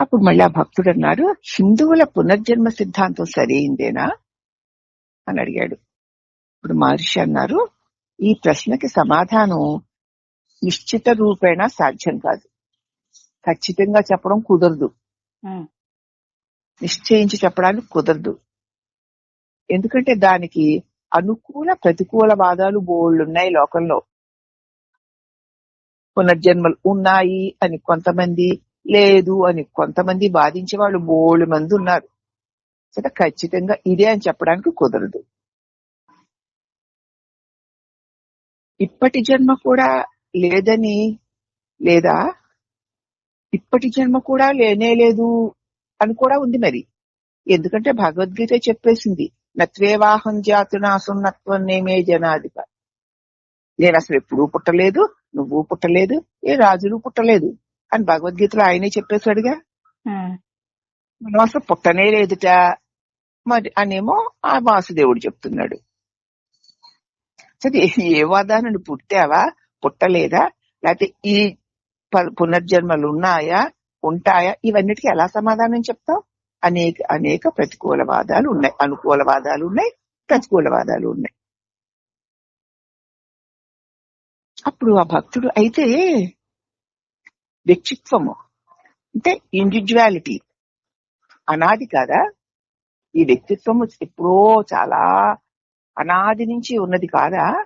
అప్పుడు మళ్ళీ ఆ భక్తుడు అన్నారు హిందువుల పునర్జన్మ సిద్ధాంతం సరైందేనా? అని అడిగాడు. ఇప్పుడు మహర్షి అన్నారు ఈ ప్రశ్నకి సమాధానం నిశ్చిత రూపేణ సాధ్యం కాదు. ఖచ్చితంగా చెప్పడం కుదరదు. నిశ్చయించి చెప్పడానికి కుదరదు. ఎందుకంటే దానికి అనుకూల ప్రతికూల వాదాలు బోళ్ళున్నాయి లోకంలో. పునర్జన్మలు ఉన్నాయి అని కొంతమంది లేదు అని కొంతమంది బాధించే వాళ్ళు బోళ్ళు మంది ఉన్నారు. సరే ఖచ్చితంగా ఇదే అని చెప్పడానికి కుదరదు. ఇప్పటి జన్మ కూడా లేదని లేదా? ఇప్పటి జన్మ కూడా లేనే లేదు అని కూడా ఉంది మరి. ఎందుకంటే భగవద్గీత చెప్పేసింది నత్వేవాహం జాతునాసున్నత్వం నేమే జనాధిప. నేను అసలు ఎప్పుడూ పుట్టలేదు నువ్వు పుట్టలేదు ఏ రాజులు పుట్టలేదు. అని భగవద్గీతలో ఆయనే చెప్పేశాడుగా. మనం అసలు పుట్టనే లేదుట. మరి అనేమో ఆ వాసుదేవుడు చెప్తున్నాడు. సరే ఏ వాదాన్ని పుట్టావా? పుట్టలేదా? లేకపోతే ఈ పునర్జన్మలు ఉన్నాయా? ఉంటాయా? ఇవన్నిటికీ ఎలా సమాధానం చెప్తావు? అనేక అనేక ప్రతికూల వాదాలు ఉన్నాయి. అనుకూల వాదాలు ఉన్నాయి. ప్రతికూల వాదాలు ఉన్నాయి. అప్పుడు ఆ భక్తుడు అయితే వ్యక్తిత్వము. అంటే ఇండివిజువాలిటీ అనాది కాదా? ఈ వ్యక్తిత్వము ఎప్పుడో చాలా అనాది నుంచి ఉన్నది కాదా?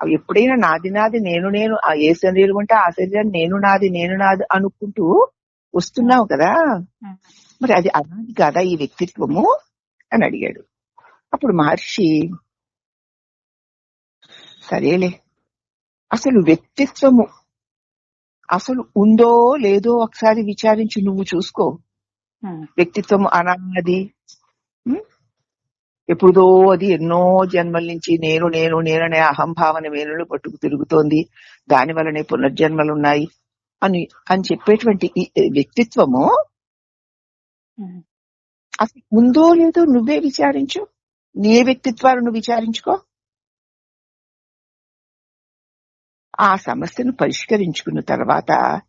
అవి ఎప్పుడైనా నాది నాది నేను నేను ఆ ఏ శరీరం ఉంటే ఆ శరీరం నేను నాది నేను నాది అనుకుంటూ వస్తున్నావు కదా? మరి అది అనాది కాదా ఈ వ్యక్తిత్వము? అని అడిగాడు. అప్పుడు మహర్షి సరేలే అసలు వ్యక్తిత్వము అసలు ఉందో లేదో ఒకసారి విచారించి నువ్వు చూసుకో. వ్యక్తిత్వం అనాది? ఎప్పుడుదో అది ఎన్నో జన్మల నుంచి నేను నేను నేననే అహంభావన వేలును పట్టుకు తిరుగుతోంది. దాని వల్లనే పునర్జన్మలు ఉన్నాయి అని అని చెప్పేటువంటి వ్యక్తిత్వము అసలు ఉందో లేదో నువ్వే విచారించు. నీ వ్యక్తిత్వాన్ని నువ్వు విచారించుకో. ఆ సమస్యను పరిష్కరించుకున్న తర్వాత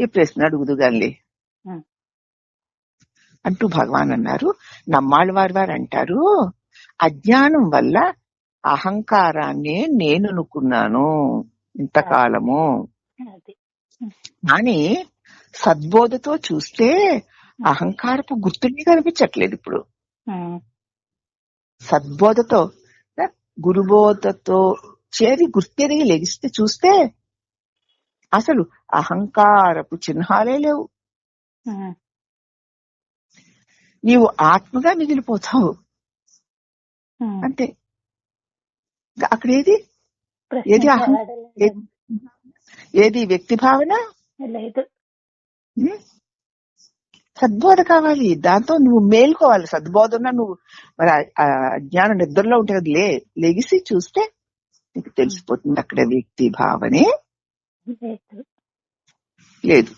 ఈ ప్రశ్న అడుగుదుగానిలే అంటూ భగవాన్ అన్నారు. నమ్మాళ్ళ వారి వారు అంటారు అజ్ఞానం వల్ల అహంకారాన్ని నేను అనుకున్నాను ఇంతకాలము. అది. కానీ సద్బోధతో చూస్తే అహంకారపు గుర్తులే కనిపించట్లేదు ఇప్పుడు. సద్బోధతో గురుబోధతో చేరి గుర్తెరిగి లెగిస్తే చూస్తే అసలు అహంకారపు చిహ్నాలే లేవు. నీవు ఆత్మగా మిగిలిపోతావు. అంతే. అక్కడ ఏది ఏది ఏది వ్యక్తి భావన? లేదు? సద్బోధ కావాలి. దాంతో నువ్వు మేల్కోవాలి. సద్బోధన నువ్వు మరి ఆ- ఆ జ్ఞాన నిద్రలో ఉంటే లే లెగిసి చూస్తే నీకు తెలిసిపోతుంది అక్కడ వ్యక్తి భావనే? లేదు.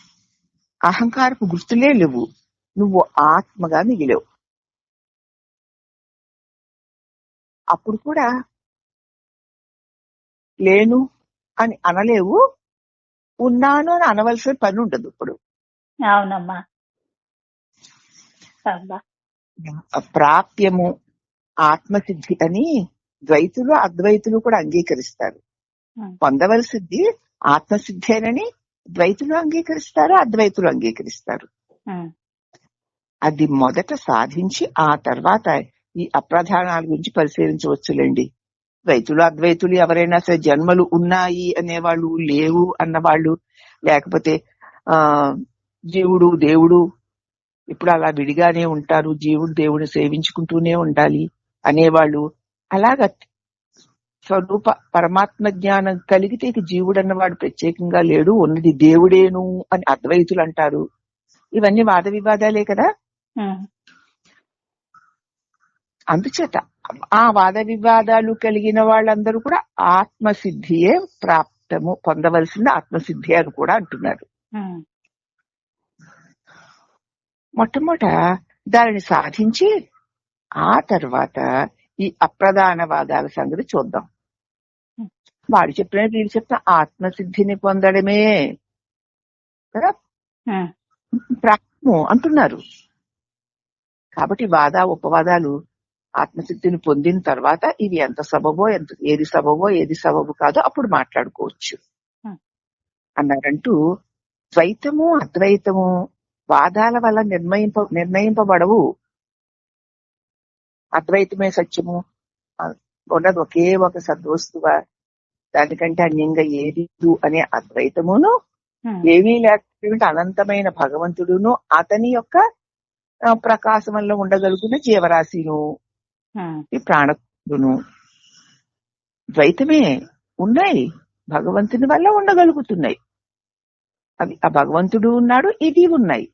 అహంకారపు గుర్తులే లేవు. నువ్వు ఆత్మగా మిగిలేవు. అప్పుడు కూడా లేను అని అనలేవు. ఉన్నాను అని అనవలసిన పని ఉండదు ఇప్పుడు. అవునమ్మా. ప్రాప్యము ఆత్మసిద్ధి అని ద్వైతులు అద్వైతులు కూడా అంగీకరిస్తారు. పొందవలసింది ఆత్మసిద్ధేనని ద్వైతులు అంగీకరిస్తారు అద్వైతులు అంగీకరిస్తారు. అది మొదట సాధించి ఆ తర్వాత ఈ అప్రధానాల గురించి పరిశీలించవచ్చులేండి. ద్వైతులు అద్వైతులు ఎవరైనా సరే జన్మలు ఉన్నాయి అనేవాళ్ళు లేవు అన్నవాళ్ళు లేకపోతే ఆ జీవుడు దేవుడు ఇప్పుడు అలా విడిగానే ఉంటారు జీవుడు దేవుడిని సేవించుకుంటూనే ఉండాలి అనేవాళ్ళు అలాగ స్వరూప పరమాత్మ జ్ఞానం కలిగితే ఇక జీవుడు అన్నవాడు ప్రత్యేకంగా లేడు ఉన్నది దేవుడేను అని అద్వైతులు అంటారు. ఇవన్నీ వాద వివాదాలే కదా. అందుచేత ఆ వాద వివాదాలు కలిగిన వాళ్ళందరూ కూడా ఆత్మసిద్ధియే ప్రాప్తము పొందవలసిన ఆత్మసిద్ధి అని కూడా అంటున్నారు. మొట్టమొదట దానిని సాధించి ఆ తర్వాత ఈ అప్రధాన వాదాల సంగతి చూద్దాం. వాడు చెప్పిన వీడు చెప్పిన ఆత్మసిద్ధిని పొందడమే కదా? ఉమ్, ప్రాప్తం అంటున్నారు. కాబట్టి వాద ఉపవాదాలు ఆత్మశక్తిని పొందిన తర్వాత ఇవి ఎంత సబబో ఎంత ఏది సబబో ఏది సబబు కాదో అప్పుడు మాట్లాడుకోవచ్చు. అన్నారంటూ ద్వైతము అద్వైతము వాదాల వల్ల నిర్ణయింప నిర్ణయింపబడవు. అద్వైతమే సత్యము. ఉన్నది ఒకే ఒక సద్వస్తువ దానికంటే అన్యంగా ఏది అనే అద్వైతమును ఏమీ లేకపోతే అనంతమైన భగవంతుడును అతని యొక్క ప్రకాశంలో ఉండగలుగుతున్న జీవరాశిను ఈ ద్వైతమే ఉన్నాయి. భగవంతుని వల్ల ఉండగలుగుతున్నాయి. అవి ఆ భగవంతుడు ఉన్నాడు ఇది ఉన్నాయి.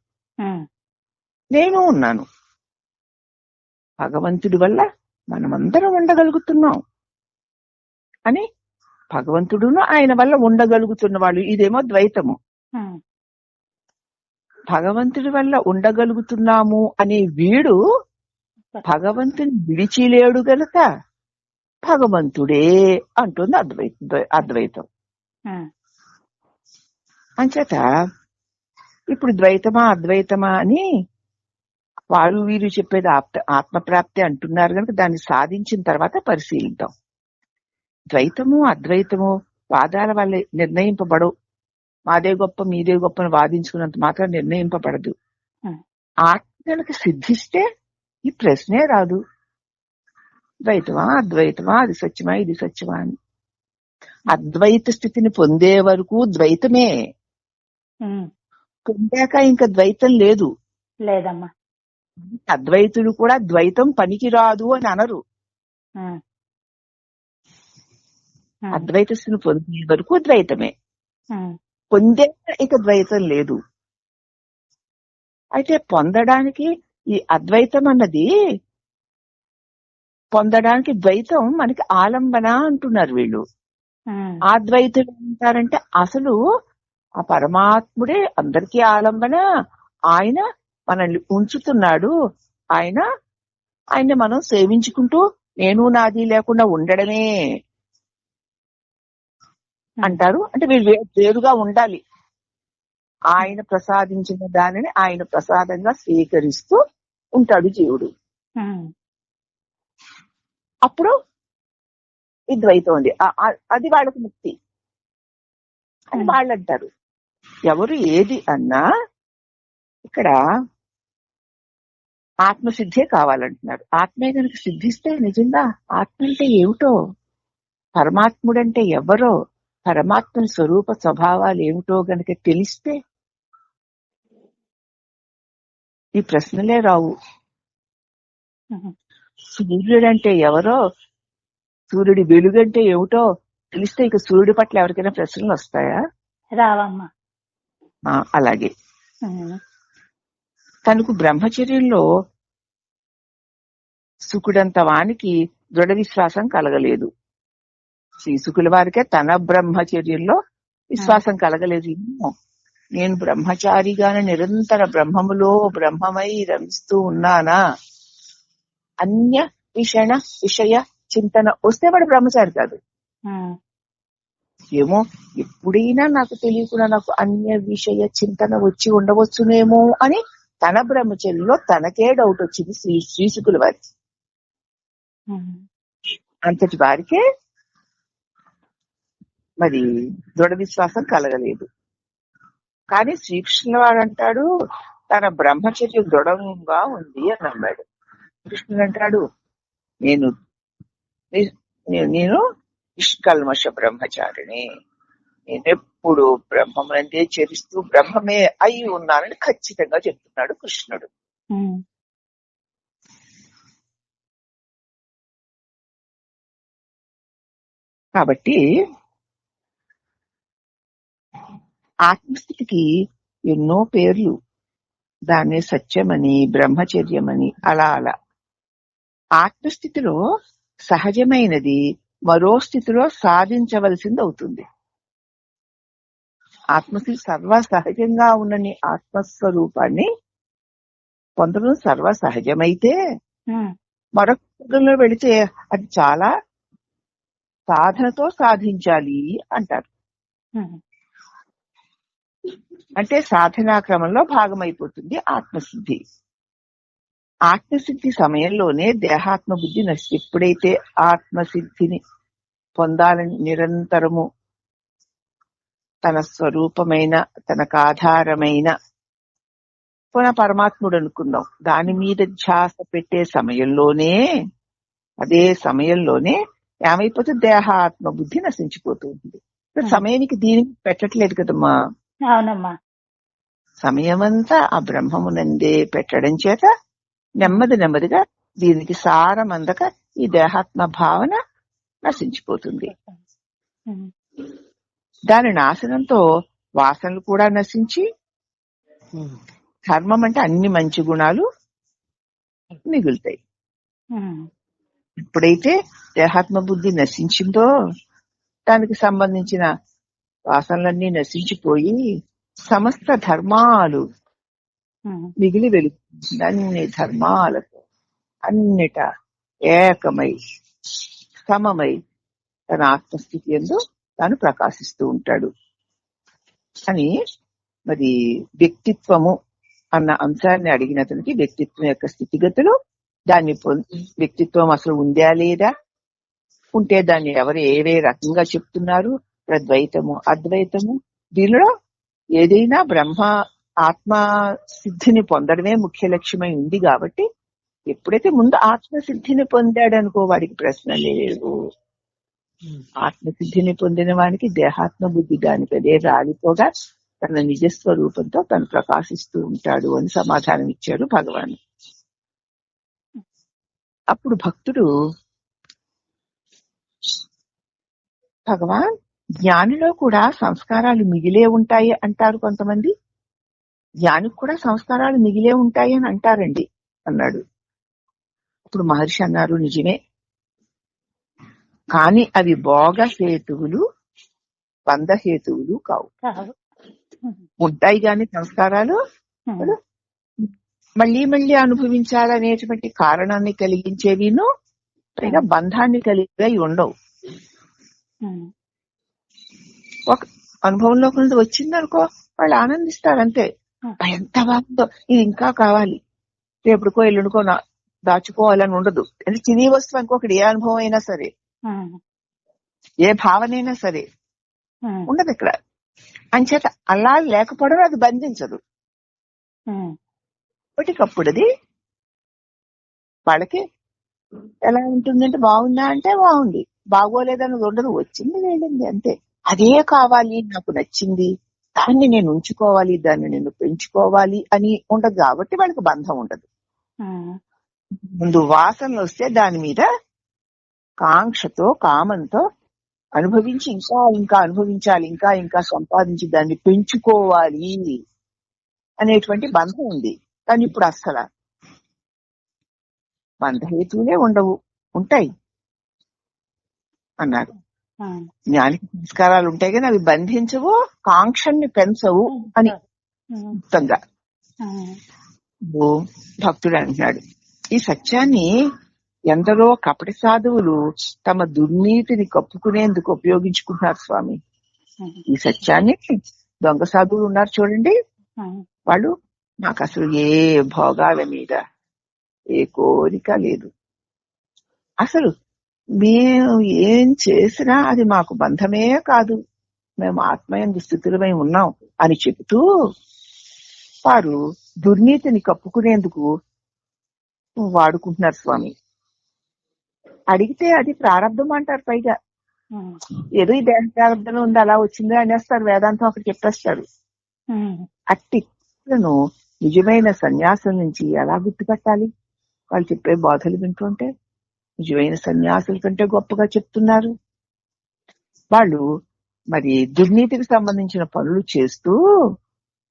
నేను ఉన్నాను. భగవంతుడి వల్ల మనమందరం ఉండగలుగుతున్నాం. అని భగవంతుడును ఆయన వల్ల ఉండగలుగుతున్న వాళ్ళు ఇదేమో ద్వైతము. భగవంతుడి వల్ల ఉండగలుగుతున్నాము అనే వీడు భగవంతుని విడిచిలేడు గనుక భగవంతుడే అంటుంది అద్వైత అద్వైతం. అంచేత ఇప్పుడు ద్వైతమా అద్వైతమా అని వాళ్ళు వీరు చెప్పేది ఆత్మప్రాప్తి అంటున్నారు కనుక దాన్ని సాధించిన తర్వాత పరిశీలిద్దాం. ద్వైతము అద్వైతము వాదాల వల్ల నిర్ణయింపబడవు. మాదే గొప్ప మీదే గొప్ప అని వాదించుకున్నంత మాత్రం నిర్ణయింపబడదు. ఆత్మ కనుక సిద్ధిస్తే ఈ ప్రశ్నే రాదు. ద్వైతమా అద్వైతమా అది సత్యమా ఇది సత్యమా అని. అద్వైత స్థితిని పొందే వరకు ద్వైతమే. పొందాక ఇంకా ద్వైతం లేదు. లేదమ్మా. అద్వైతులు కూడా ద్వైతం పనికిరాదు అని అనరు. ఉమ్, ఉమ్, అద్వైత స్థితిని పొందే వరకు ద్వైతమే. పొందే ఇక ద్వైతం లేదు. అయితే పొందడానికి ఈ అద్వైతం అన్నది పొందడానికి ద్వైతం మనకి ఆలంబన అంటున్నారు వీళ్ళు. ఆ. ద్వైతం అంటారంటే అసలు ఆ పరమాత్ముడే అందరికీ ఆలంబన ఆయన మనల్ని ఉంచుతున్నాడు. ఆయన ఆయన మనం సేవించుకుంటూ నేను నాది లేకుండా ఉండడమే అంటారు. అంటే వీళ్ళు వేరుగా ఉండాలి. ఆయన ప్రసాదించిన దానిని ఆయన ప్రసాదంగా స్వీకరిస్తూ ఉంటాడు జీవుడు. అప్పుడు ఈ ద్వైతం ఉంది అది వాళ్ళకి ముక్తి. అని. వాళ్ళు అంటారు ఎవరు ఏది అన్నా ఇక్కడ ఆత్మసిద్ధే కావాలంటున్నారు ఆత్మే కనుక సిద్ధిస్తే నిజంగా ఆత్మ అంటే ఏమిటో? పరమాత్ముడంటే ఎవరో? పరమాత్మ స్వరూప స్వభావాలు ఏమిటో గనక తెలిస్తే? ఈ ప్రశ్నలే రావు. సూర్యుడంటే ఎవరో? సూర్యుడి వెలుగంటే ఏమిటో తెలిస్తే ఇక సూర్యుడి పట్ల ఎవరికైనా ప్రశ్నలు వస్తాయా? రావమ్మా. ఆ, అలాగే. తనకు బ్రహ్మచర్యంలో సుకుడంత వానికి దృఢ విశ్వాసం కలగలేదు. శ్రీసుకుల వారికే తన బ్రహ్మచర్యంలో విశ్వాసం కలగలేదు. ఏమో. నేను బ్రహ్మచారిగానే నిరంతర బ్రహ్మములో బ్రహ్మమై రమిస్తూ ఉన్నానా? అన్య విషణ విషయ చింతన వస్తే వాడు బ్రహ్మచారి కాదు. ఏమో. ఎప్పుడైనా నాకు తెలియకుండా నాకు అన్య విషయ చింతన వచ్చి ఉండవచ్చునేమో అని తన బ్రహ్మచర్యంలో తనకే డౌట్ వచ్చింది శ్రీ శ్రీసుకుల వారికి అంతటి వారికే మరి దృఢ విశ్వాసం కలగలేదు. కానీ శ్రీకృష్ణుల వాడు అంటాడు తన బ్రహ్మచర్యం దృఢంగా ఉంది అని అన్నాడు. కృష్ణుడు అంటాడు నేను నేను నిష్కల్మష బ్రహ్మచారిని నేను ఎప్పుడు బ్రహ్మనందే చరిస్తూ బ్రహ్మమే అయి ఉన్నానని ఖచ్చితంగా చెప్తున్నాడు కృష్ణుడు. కాబట్టి ఆత్మస్థితికి ఎన్నో పేర్లు. దాన్ని సత్యమని బ్రహ్మచర్యమని అలా అలా. ఆత్మస్థితిలో సహజమైనది మరో స్థితిలో సాధించవలసింది అవుతుంది ఆత్మస్థితి సర్వ సహజంగా ఉన్నని ఆత్మస్వరూపాన్ని పొందడం సర్వ సహజమైతే మరొక వెళితే అది చాలా సాధనతో సాధించాలి అంటారు. అంటే సాధనా క్రమంలో భాగమైపోతుంది ఆత్మసిద్ధి ఆత్మసిద్ధి సమయంలోనే దేహాత్మ బుద్ధి నశి ఎప్పుడైతే ఆత్మసిద్ధిని పొందాలని నిరంతరము తన స్వరూపమైన తనకు ఆధారమైన పునః పరమాత్ముడు అనుకుందాం దాని మీద ధ్యాస పెట్టే సమయంలోనే అదే సమయంలోనే ఏమైపోతుంది దేహాత్మ బుద్ధి నశించిపోతుంది. సమయానికి దీనికి పెట్టట్లేదు కదమ్మా. అవునమ్మా. సమయమంతా ఆ బ్రహ్మమునందే పెట్టడం చేత నెమ్మది నెమ్మదిగా దీనికి సారం అందక ఈ దేహాత్మ భావన నశించిపోతుంది. దాని నాశనంతో వాసనలు కూడా నశించి ధర్మం అంటే అన్ని మంచి గుణాలు మిగులుతాయి. ఎప్పుడైతే దేహాత్మ బుద్ధి నశించిందో దానికి సంబంధించిన వాసనలన్నీ నశించిపోయి సమస్త ధర్మాలు మిగిలి వెలుగుతుంది అన్ని ధర్మాలతో అన్నిట ఏకమై సమమై తన ఆత్మస్థితి ఎందు తాను ప్రకాశిస్తూ ఉంటాడు. అని మరి వ్యక్తిత్వము అన్న అంశాన్ని అడిగిన అతనికి వ్యక్తిత్వం యొక్క స్థితిగతులు దాన్ని వ్యక్తిత్వం అసలు ఉందా లేదా? ఉంటే దాన్ని ఎవరు ఏవే రకంగా చెప్తున్నారు? ప్రద్వైతము అద్వైతము? దీనిలో ఏదైనా బ్రహ్మ ఆత్మ సిద్ధిని పొందడమే ముఖ్య లక్ష్యమై ఉంది కాబట్టి ఎప్పుడైతే ముందు ఆత్మ సిద్ధిని వాడికి ప్రశ్న లేదు. ఆత్మసిద్ధిని పొందిన వానికి దేహాత్మ బుద్ధి దానికి అదే రాలిపోగా తన నిజస్వరూపంతో తను ప్రకాశిస్తూ ఉంటాడు అని సమాధానం ఇచ్చాడు భగవాన్. అప్పుడు భక్తుడు భగవాన్ జ్ఞానిలో కూడా సంస్కారాలు మిగిలే ఉంటాయి అంటారు కొంతమంది. జ్ఞానికి కూడా సంస్కారాలు మిగిలే ఉంటాయి అని అంటారండి అన్నాడు. అప్పుడు మహర్షి అన్నారు నిజమే కానీ అవి భోగ హేతువులు బంధ హేతువులు కావు. ఉంటాయి గాని సంస్కారాలు మళ్ళీ మళ్ళీ అనుభవించాలనేటువంటి కారణాన్ని కలిగించేవిను పైగా బంధాన్ని కలిగి ఉండవు. ఒక అనుభవంలోకి నుండి వచ్చిందనుకో వాళ్ళు ఆనందిస్తారు అంతే. "అబ్బా, ఎంత బాగుందో ఇది ఇంకా కావాలి. రేపుడుకో ఎల్లుడికో దాచుకోవాలని ఉండదు. అంటే చినీ వస్తువు ఇంకొకటి ఏ అనుభవం అయినా సరే ఏ భావనైనా సరే ఉండదు ఇక్కడ. అంచేత అలా లేకపోవడం అది బంధించదు. ఉమ్, ఇప్పటికప్పుడు అది వాళ్ళకి ఎలా ఉంటుందంటే బాగుందా అంటే బాగుంది. బాగోలేదని ఉండదు. వచ్చింది వెళ్ళింది అంతే. అదే కావాలి నాకు నచ్చింది. దాన్ని నేను ఉంచుకోవాలి దాన్ని నేను పెంచుకోవాలి అని ఉండదు కాబట్టి వాళ్ళకి బంధం ఉండదు. ముందు వాసనలు వస్తే దాని మీద కాంక్షతో కామంతో అనుభవించి ఇంకా ఇంకా అనుభవించాలి ఇంకా ఇంకా సంపాదించి దాన్ని పెంచుకోవాలి అనేటువంటి బంధం ఉంది. కానీ ఇప్పుడు అస్సలు బంధహేతువులే ఉండవు ఉంటాయి అన్నారు. జ్ఞానికి సంస్కారాలు ఉంటాయి కానీ అవి బంధించవు కాంక్షని పెంచవు అని మొత్తంగా భక్తుడు అంటున్నాడు ఈ సత్యాన్ని ఎందరో కపటి సాధువులు తమ దుర్నీతిని కప్పుకునేందుకు ఉపయోగించుకుంటున్నారు స్వామి. ఈ సత్యాన్ని దొంగ సాధువులు ఉన్నారు చూడండి. వాళ్ళు నాకు అసలు ఏ భోగాల మీద ఏ కోరిక లేదు. అసలు మేము ఏం చేసినా అది మాకు బంధమే కాదు. మేము ఆత్మయందు స్థితులమై ఉన్నాం అని చెబుతూ వారు దుర్నీతిని కప్పుకునేందుకు వాడుకుంటున్నారు స్వామి. అడిగితే అది ప్రారంభం అంటారు పైగా. ఏదో ఈ దేహ ప్రారంభం ఉంది అలా వచ్చింది అనేస్తారు వేదాంతం అక్కడ చెప్పేస్తారు. అట్టి నిజమైన సన్యాసం నుంచి ఎలా గుర్తుపట్టాలి? వాళ్ళు చెప్పే బోధలు వింటుంటే నిజమైన సన్యాసుల కంటే గొప్పగా చెప్తున్నారు. వాళ్ళు మరి దుర్నీతికి సంబంధించిన పనులు చేస్తూ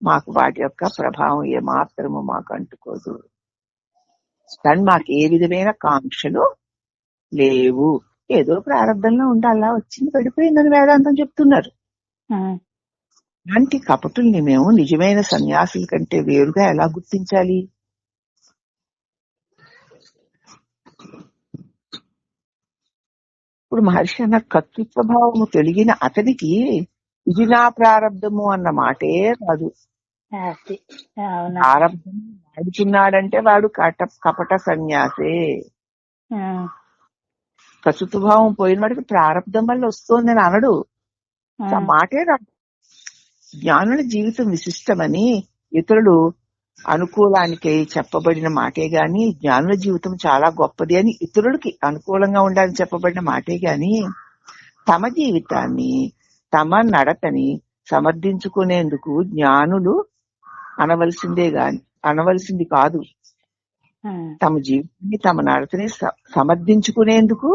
మాకు వాటి యొక్క ప్రభావం ఏమాత్రము మాకు అంటుకోదు. కానీ మాకు ఏ విధమైన కాంక్షలు లేవు. ఏదో ప్రారంభంలో ఉండి అలా వచ్చింది పడిపోయిందని వేదాంతం చెప్తున్నారు. అలాంటి కపటుల్ని మేము నిజమైన సన్యాసుల కంటే వేరుగా ఎలా గుర్తించాలి? ఇప్పుడు మహర్షి అన్న కర్తృత్వ భావము తెలిగిన అతనికి ఇది నా ప్రారంధము అన్న మాటే కాదు ప్రారంభం వాడుతున్నాడంటే వాడు కట కపట సన్యాసే. ఉమ్, ప్రస్తుత భావం పోయిన వాడికి ప్రారంభం వల్ల వస్తుంది అని అనడు. ఆ. మాటే రాదు జ్ఞానుల జీవితం విశిష్టమని ఇతరులు అనుకూలానికి చెప్పబడిన మాటే గాని జ్ఞానుల జీవితం చాలా గొప్పది అని ఇతరులకి అనుకూలంగా ఉండాలని చెప్పబడిన మాటే గాని తమ జీవితాన్ని తమ నడతని సమర్థించుకునేందుకు జ్ఞానులు అనవలసిందే గాని అనవలసింది కాదు. తమ జీవితాన్ని తమ నడతని సమర్థించుకునేందుకు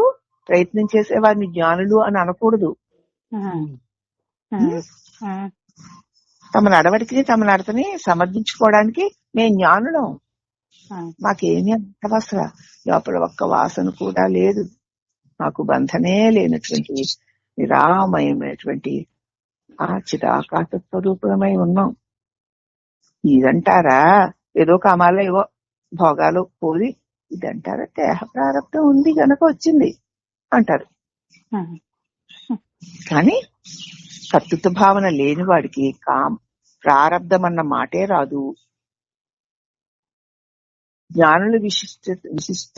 ప్రయత్నం చేసే వారిని జ్ఞానులు అని అనకూడదు. తమ నడవడికిని తమ నడతని సమర్థించుకోవడానికి మేము జ్ఞానులం. మాకేమీ అవసర లోపల ఒక్క వాసన కూడా లేదు. మాకు బంధనే లేనటువంటి నిరామయమైనటువంటి ఆ చిరాకాశ స్వరూపమై ఉన్నాం. ఇదంటారా? ఏదో కామాలో ఏవో భోగాలు పోయి అంటారు దేహ ప్రారంభం ఉంది కనుక వచ్చింది అంటారు. కానీ కర్తృత్వ భావన లేని వాడికి కామ్ ప్రారంధం అన్న మాటే రాదు. జ్ఞానుల విశిష్ట విశిష్ట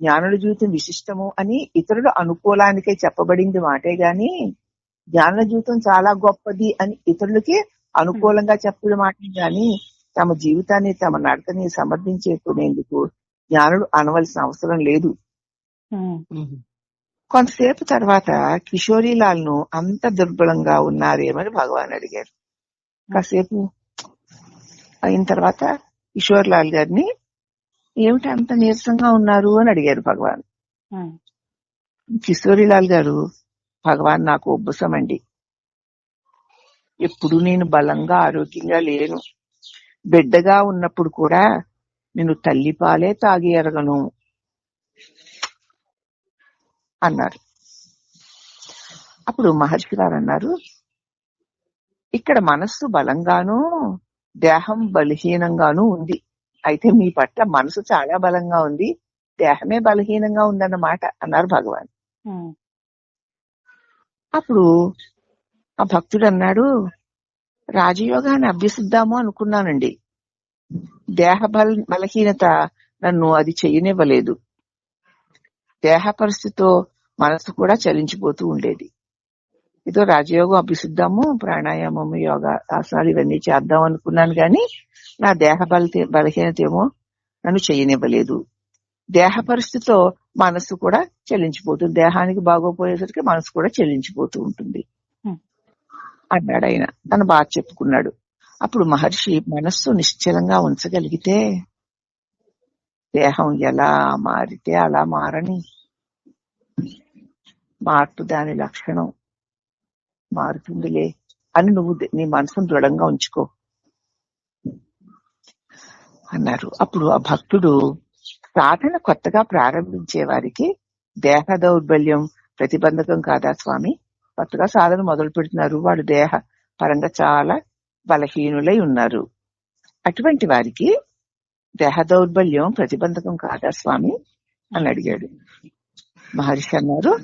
జ్ఞానుల జీవితం విశిష్టము అని ఇతరుల అనుకూలానికే చెప్పబడింది మాటే గాని జ్ఞానుల జీవితం చాలా గొప్పది అని ఇతరులకి అనుకూలంగా చెప్పడం మాటే గాని తమ జీవితాన్ని తమ నడతని సమర్థించేకునేందుకు జ్ఞానులు అనవలసిన అవసరం లేదు. కొంతసేపు తర్వాత కిషోరీలాల్ను అంత దుర్బలంగా ఉన్నారేమని భగవాన్ అడిగారు. కాసేపు అయిన తర్వాత కిషోర్ లాల్ గారిని ఏమిటి అంత నీరసంగా ఉన్నారు? అని అడిగారు భగవాన్. కిషోరీలాల్ గారు భగవాన్ నాకు ఉబ్బసం అండి ఎప్పుడు నేను బలంగా ఆరోగ్యంగా లేను. బిడ్డగా ఉన్నప్పుడు కూడా నేను తల్లిపాలే తాగి ఎరగను అన్నారు. అప్పుడు మహర్షి గారు అన్నారు ఇక్కడ మనస్సు బలంగాను దేహం బలహీనంగాను ఉంది. అయితే మీ పట్ల మనసు చాలా బలంగా ఉంది దేహమే బలహీనంగా ఉందన్నమాట అన్నారు భగవాన్. అప్పుడు ఆ భక్తుడు అన్నాడు రాజయోగాన్ని అభ్యసిద్దాము అనుకున్నానండి. దేహ బల బలహీనత నన్ను అది చెయ్యనివ్వలేదు దేహ పరిస్థితితో మనసు కూడా చలించిపోతూ ఉండేది. ఏదో రాజయోగం అభ్యసిద్దాము ప్రాణాయామం యోగా ఆసనాలు ఇవన్నీ చేద్దాం అనుకున్నాను కానీ నా దేహ బల బలహీనత ఏమో నన్ను చేయనివ్వలేదు. దేహ పరిస్థితితో మనసు కూడా చెల్లించిపోతుంది దేహానికి బాగోపోయేసరికి మనసు కూడా చెల్లించిపోతూ ఉంటుంది. అన్నాడు ఆయన తన బాధ చెప్పుకున్నాడు. అప్పుడు మహర్షి మనస్సు నిశ్చలంగా ఉంచగలిగితే దేహం ఎలా మారితే అలా మారని మార్పు దాని లక్షణం మారుతుందిలే అని నువ్వు నీ మనసును దృఢంగా ఉంచుకో అన్నారు. అప్పుడు ఆ భక్తుడు సాధన కొత్తగా ప్రారంభించే వారికి దేహ దౌర్బల్యం ప్రతిబంధకం కాదా స్వామి? కొత్తగా సాధన మొదలు పెడుతున్నారు. వాళ్ళు దేహ పరంగా చాలా బలహీనులై ఉన్నారు. అటువంటి వారికి దేహ దౌర్బల్యం ప్రతిబంధకం కాదా స్వామి? అని అడిగాడు. మహర్షి అన్నారు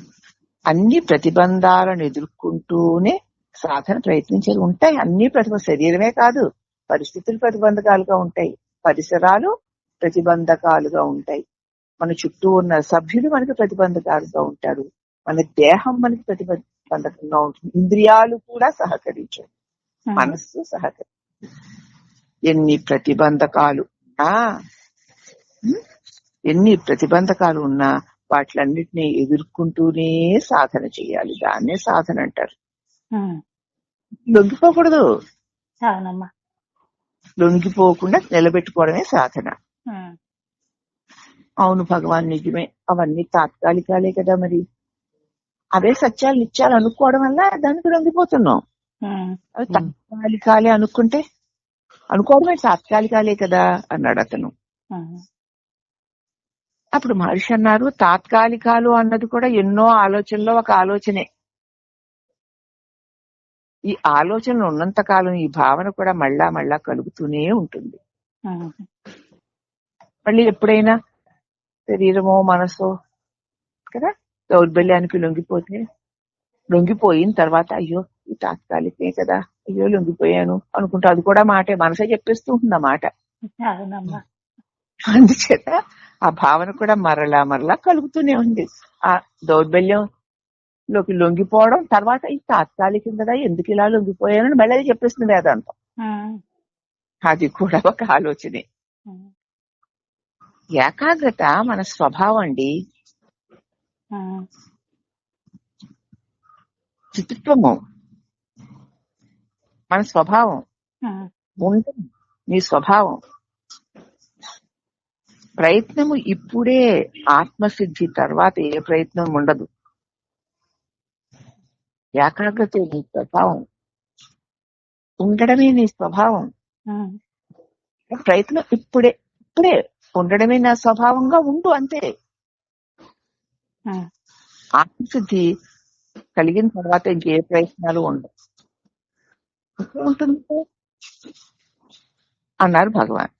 అన్ని ప్రతిబంధాలను ఎదుర్కొంటూనే సాధన ప్రయత్నించేది ఉంటాయి. అన్ని ప్రతిభ శరీరమే కాదు పరిస్థితులు ప్రతిబంధకాలుగా ఉంటాయి. పరిసరాలు ప్రతిబంధకాలుగా ఉంటాయి. మన చుట్టూ ఉన్న సభ్యులు మనకి ప్రతిబంధకాలుగా ఉంటారు. మన దేహం మనకి ప్రతిబంధకంగా ఉంటుంది. ఇంద్రియాలు కూడా సహకరించవు. ఉమ్, మనస్సు సహకరి ఎన్ని ప్రతిబంధకాలు ఉమ్, ఎన్ని ప్రతిబంధకాలు ఉన్నా వాటిలన్నిటినీ ఎదుర్కొంటూనే సాధన చేయాలి. దాన్నే సాధన అంటారు. లొంగిపోకూడదు. లొంగిపోకుండా నిలబెట్టుకోవడమే సాధన. అవును భగవాన్ నిజమే. అవన్నీ తాత్కాలికాలే కదా మరి. అవే సత్యాలు నిత్యాలు అనుకోవడం వల్ల దానికి లొంగిపోతున్నాం ఉమ్, అవి తాత్కాలికాలే అనుకుంటే అనుకోవడమే తాత్కాలికాలే కదా అన్నాడు అతను. అప్పుడు మహర్షి అన్నారు తాత్కాలికాలు అన్నది కూడా ఎన్నో ఆలోచనలో ఒక ఆలోచనే. ఈ ఆలోచనలు ఉన్నంత కాలం ఈ భావన కూడా మళ్ళా మళ్ళా కలుగుతూనే ఉంటుంది. మళ్ళీ ఎప్పుడైనా శరీరమో మనసో కదా దౌర్బల్యానికి లొంగిపోతే లొంగిపోయిన తర్వాత అయ్యో ఈ తాత్కాలికే కదా అయ్యో లొంగిపోయాను అనుకుంటా. అది కూడా మాటే మనసే చెప్పేస్తూ ఉంటుంది ఆ మాట అవునమ్మా. అందుచేత ఆ భావన కూడా మరలా మరలా కలుగుతూనే ఉంది. ఆ దౌర్బల్యంలోకి లొంగిపోవడం తర్వాత ఈ తాత్కాలికం కదా ఎందుకు ఇలా లొంగిపోయానని మళ్ళీ చెప్పేస్తుంది వేదాంతం. అది కూడా ఒక ఆలోచనే. ఏకాగ్రత మన స్వభావం అండి. ఉమ్, చిత్తుత్వము మన స్వభావం. ఉండదు నీ స్వభావం. ప్రయత్నము ఇప్పుడే ఆత్మసిద్ధి తర్వాత ఏ ప్రయత్నం ఉండదు. ఏకాగ్రత నీ స్వభావం. ఉండడమే నీ స్వభావం. ప్రయత్నం ఇప్పుడే ఇప్పుడే ఉండడమే నా స్వభావంగా ఉండు అంతే. ఆత్మశుద్ధి కలిగిన తర్వాత ఇంకే ప్రయత్నాలు ఉండవు ఉంటుంది? అన్నారు భగవాన్.